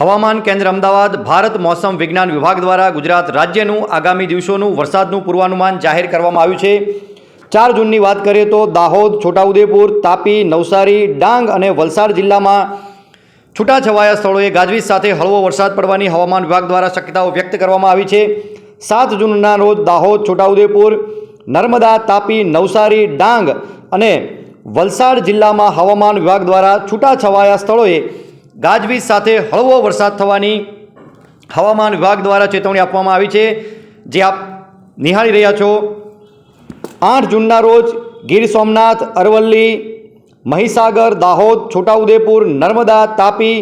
હવામાન કેન્દ્ર અમદાવાદ, ભારત મોસમ વિજ્ઞાન વિભાગ દ્વારા ગુજરાત રાજ્યનું આગામી દિવસોનું વરસાદનું પૂર્વાનુમાન જાહેર કરવામાં આવ્યું છે. ચાર જૂનની વાત કરીએ તો દાહોદ, છોટાઉદેપુર, તાપી, નવસારી, ડાંગ અને વલસાડ જિલ્લામાં છૂટાછવાયા સ્થળોએ ગાજવીજ સાથે હળવો વરસાદ પડવાની હવામાન વિભાગ દ્વારા શક્યતાઓ વ્યક્ત કરવામાં આવી છે. સાત જૂનના રોજ દાહોદ, છોટાઉદેપુર, નર્મદા, તાપી, નવસારી, ડાંગ અને વલસાડ જિલ્લામાં હવામાન વિભાગ દ્વારા છૂટાછવાયા સ્થળોએ ગાજવીજ સાથે હળવો વરસાદ થવાની હવામાન વિભાગ દ્વારા ચેતવણી આપવામાં આવી છે. જે આપ નિહાળી રહ્યા છો. આઠ જૂનના રોજ ગીર સોમનાથ, અરવલ્લી, મહીસાગર, દાહોદ, છોટાઉદેપુર, નર્મદા, તાપી,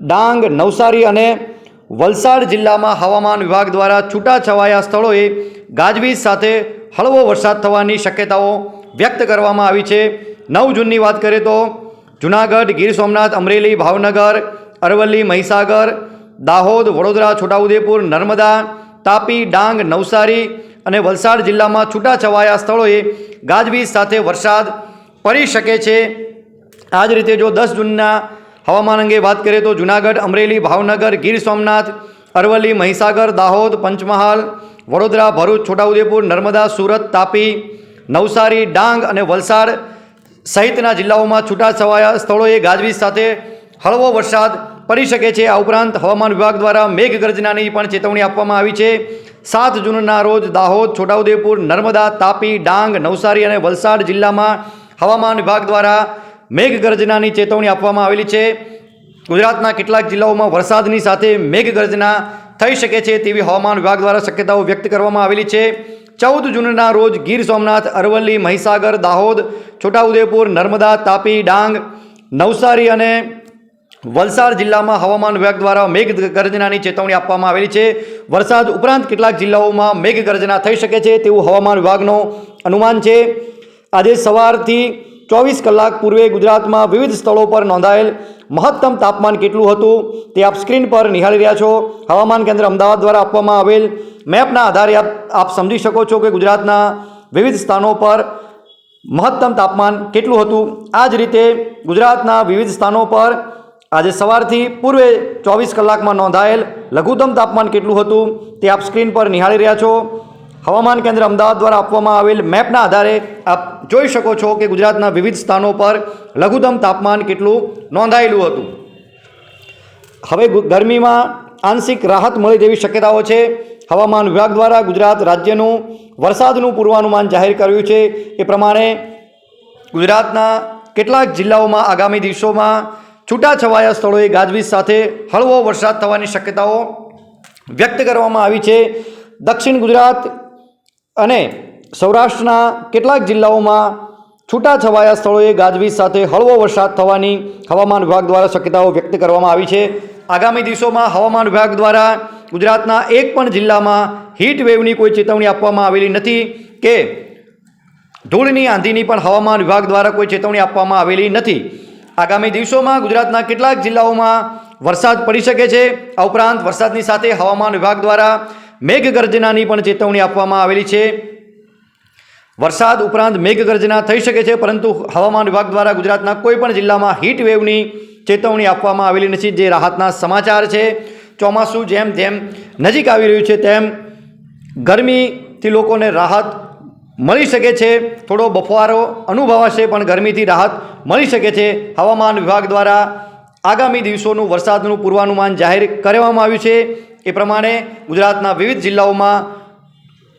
ડાંગ, નવસારી અને વલસાડ જિલ્લામાં હવામાન વિભાગ દ્વારા છૂટાછવાયા સ્થળોએ ગાજવીજ સાથે હળવો વરસાદ થવાની શક્યતાઓ વ્યક્ત કરવામાં આવી છે. નવ જૂનની વાત કરીએ તો જુનાગઢ, ગીર સોમનાથ, અમરેલી, ભાવનગર, અરવલ્લી, મહીસાગર, દાહોદ, વડોદરા, છોટાઉદેપુર, નર્મદા, તાપી, ડાંગ, નવસારી અને વલસાડ જિલ્લામાં છૂટાછવાયા સ્થળોએ ગાજવીજ સાથે વરસાદ પડી શકે છે. આ જ રીતે જો દસ જૂનના હવામાન અંગે વાત કરીએ તો જુનાગઢ, અમરેલી, ભાવનગર, ગીર સોમનાથ, અરવલ્લી, મહીસાગર, દાહોદ, પંચમહાલ, વડોદરા, ભરૂચ, છોટાઉદેપુર, નર્મદા, સુરત, તાપી, નવસારી, ડાંગ અને વલસાડ સહિતના જિલ્લાઓમાં છૂટાછવાયા સ્થળોએ ગાજવીજ સાથે હળવો વરસાદ પડી શકે છે. આ ઉપરાંત હવામાન વિભાગ દ્વારા મેઘગર્જનાની પણ ચેતવણી આપવામાં આવી છે. સાત જૂનના રોજ દાહોદ, છોટાઉદેપુર, નર્મદા, તાપી, ડાંગ, નવસારી અને વલસાડ જિલ્લામાં હવામાન વિભાગ દ્વારા મેઘગર્જનાની ચેતવણી આપવામાં આવેલી છે. ગુજરાતના કેટલાક જિલ્લાઓમાં વરસાદની સાથે મેઘગર્જના થઈ શકે છે તેવી હવામાન વિભાગ દ્વારા શક્યતાઓ વ્યક્ત કરવામાં આવેલી છે. ચૌદ જૂનના રોજ ગીર સોમનાથ, અરવલ્લી, મહીસાગર, દાહોદ, છોટાઉદેપુર, નર્મદા, તાપી, ડાંગ, નવસારી અને વલસાડ જિલ્લામાં હવામાન વિભાગ દ્વારા મેઘગર્જનાની ચેતવણી આપવામાં આવેલી છે. વરસાદ ઉપરાંત કેટલાક જિલ્લાઓમાં મેઘગર્જના થઈ શકે છે તેવું હવામાન વિભાગનું અનુમાન છે. આજે સવારથી ચોવીસ કલાક પૂર્વે ગુજરાતમાં વિવિધ સ્થળો પર નોંધાયેલ મહત્તમ તાપમાન કેટલું હતું તે આપ સ્ક્રીન પર નિહાળી રહ્યા છો. હવામાન કેન્દ્ર અમદાવાદ દ્વારા આપવામાં આવેલ મેપના આધારે આપ આપ સમજી શકો છો કે ગુજરાતના વિવિધ સ્થાનો પર મહત્તમ તાપમાન કેટલું હતું? આ જ રીતે ગુજરાતના વિવિધ સ્થાનો પર આજે સવારથી પૂર્વે ચોવીસ કલાકમાં નોંધાયેલ લઘુત્તમ તાપમાન કેટલું હતું તે આપ સ્ક્રીન પર નિહાળી રહ્યા છો. હવામાન કેન્દ્ર અમદાવાદ દ્વારા આપવામાં આવેલ મેપના આધારે આપ જોઈ શકો છો કે ગુજરાતના વિવિધ સ્થાનો પર લઘુત્તમ તાપમાન કેટલું નોંધાયેલું હતું. હવે ગરમીમાં આંશિક રાહત મળે તેવી શક્યતાઓ છે. હવામાન વિભાગ દ્વારા ગુજરાત રાજ્યનું વરસાદનું પૂર્વાનુમાન જાહેર કર્યું છે. એ પ્રમાણે ગુજરાતના કેટલાક જિલ્લાઓમાં આગામી દિવસોમાં છૂટાછવાયા સ્થળોએ ગાજવીજ સાથે હળવો વરસાદ થવાની શક્યતાઓ વ્યક્ત કરવામાં આવી છે. દક્ષિણ ગુજરાત અને સૌરાષ્ટ્રના કેટલાક જિલ્લાઓમાં છૂટાછવાયા સ્થળોએ ગાજવીજ સાથે હળવો વરસાદ થવાની હવામાન વિભાગ દ્વારા શક્યતાઓ વ્યક્ત કરવામાં આવી છે. આગામી દિવસોમાં હવામાન વિભાગ દ્વારા ગુજરાતના એક પણ જિલ્લામાં હીટ વેવની કોઈ ચેતવણી આપવામાં આવેલી નથી કે ધૂળની આંધીની પણ હવામાન વિભાગ દ્વારા કોઈ ચેતવણી આપવામાં આવેલી નથી. આગામી દિવસોમાં ગુજરાતના કેટલાક જિલ્લાઓમાં વરસાદ પડી શકે છે. આ ઉપરાંત વરસાદની સાથે હવામાન વિભાગ દ્વારા મેઘગર્જનાની પણ ચેતવણી આપવામાં આવેલી છે. વરસાદ ઉપરાંત મેઘગર્જના થઈ શકે છે, પરંતુ હવામાન વિભાગ દ્વારા ગુજરાતના કોઈપણ જિલ્લામાં હીટ વેવની ચેતવણી આપવામાં આવેલી નથી. જે રાહતના સમાચાર છે ચોમાસું જેમ જેમ નજીક આવી રહ્યું છે, તેમ ગરમીથી લોકોને રાહત મળી શકે છે. થોડો બફારો અનુભવાશે, પણ ગરમીથી રાહત મળી શકે છે. હવામાન વિભાગ દ્વારા આગામી દિવસોનું વરસાદનું પૂર્વાનુમાન જાહેર કરવામાં આવ્યું છે. એ પ્રમાણે ગુજરાતના વિવિધ જિલ્લાઓમાં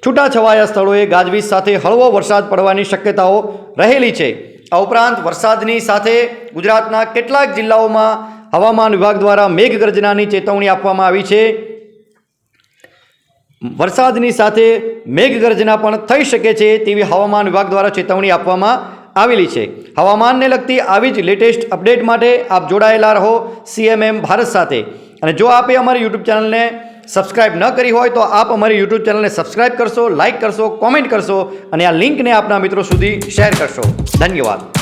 છૂટાછવાયા સ્થળોએ ગાજવીજ સાથે હળવો વરસાદ પડવાની શક્યતાઓ રહેલી છે. આ ઉપરાંત વરસાદની સાથે ગુજરાતના કેટલાક જિલ્લાઓમાં હવામાન વિભાગ દ્વારા મેઘગર્જનાની ચેતવણી આપવામાં આવી છે. વરસાદની સાથે મેઘગર્જના પણ થઈ શકે છે તેવી હવામાન વિભાગ દ્વારા ચેતવણી આપવામાં આવેલી છે. હવામાનને લગતી આવી જ લેટેસ્ટ અપડેટ માટે આપ જોડાયેલા રહો સીએમએમ ભારત સાથે. અને જો આપે અમારી યુટ્યુબ ચેનલને સબસ્ક્રાઇબ ન કરી હોય તો આપ અમારી યુટ્યુબ ચેનલને સબસ્ક્રાઇબ કરશો, લાઇક કરશો, કોમેન્ટ કરશો અને આ લિંકને આપના મિત્રો સુધી શેર કરશો. ધન્યવાદ.